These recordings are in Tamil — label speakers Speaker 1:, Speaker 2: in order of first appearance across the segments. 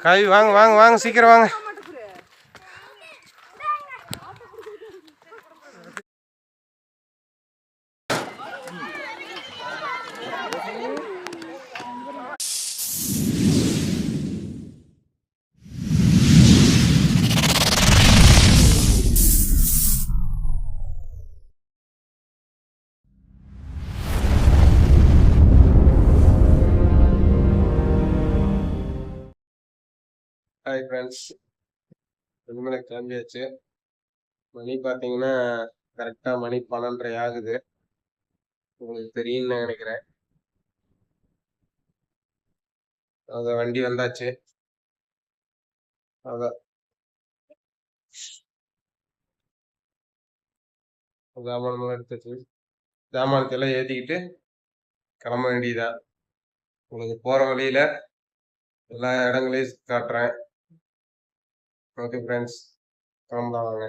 Speaker 1: காய் வாங்க வாங்க வாங்க சீக்கிரம் வாங்க. ஹாய் ஃப்ரெண்ட்ஸ் இனிமேல் கிளம்பியாச்சு மணி பார்த்தீங்கன்னா கரெக்டாக மணி பன்னெண்டரை ஆகுது. உங்களுக்கு தெரியும்னு நினைக்கிறேன். அத வண்டி வந்தாச்சு. அதான். ஜாமான் எடுத்தாச்சு. ஜாமானத்தெல்லாம் ஏற்றிக்கிட்டு கிளம்ப வேண்டியதுதான். உங்களுக்கு போகிற வழியில் எல்லா இடங்களையும் காட்டுறேன். ஓகே ஃப்ரெண்ட்ஸ் கிளம்பலாம் வாங்க.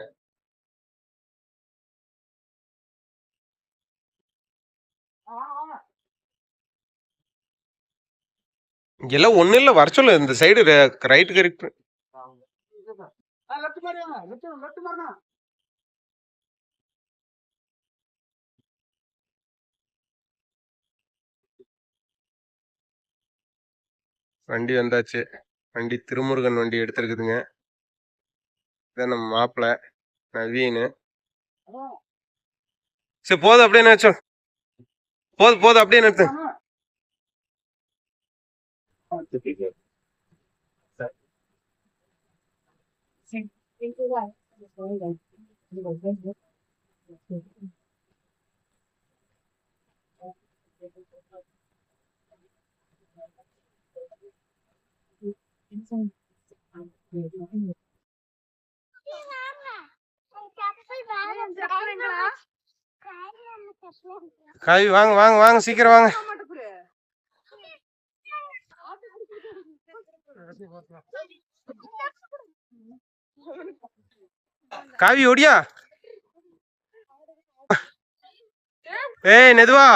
Speaker 1: இங்கெல்லாம் ஒன்றும் இல்லை வர சொல்லு. இந்த சைடு ரைட்டு கரெக்ட் வண்டி வந்தாச்சு. வண்டி திருமுருகன் வண்டி எடுத்துருக்குதுங்க. இதான் நம்ம மாப்பிள்ளை நவீன். சரி போதும். அப்படியே நினச்சோ போதும் போதும். அப்படியே நிறுத்து. காவி வாங்க வாங்க வாங்க சீக்கிரம் வாங்க. காவி ஓடியா? ஏய் நெதுவா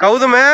Speaker 1: கௌதமே.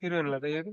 Speaker 1: హీరోయిన్ లేదా ఇది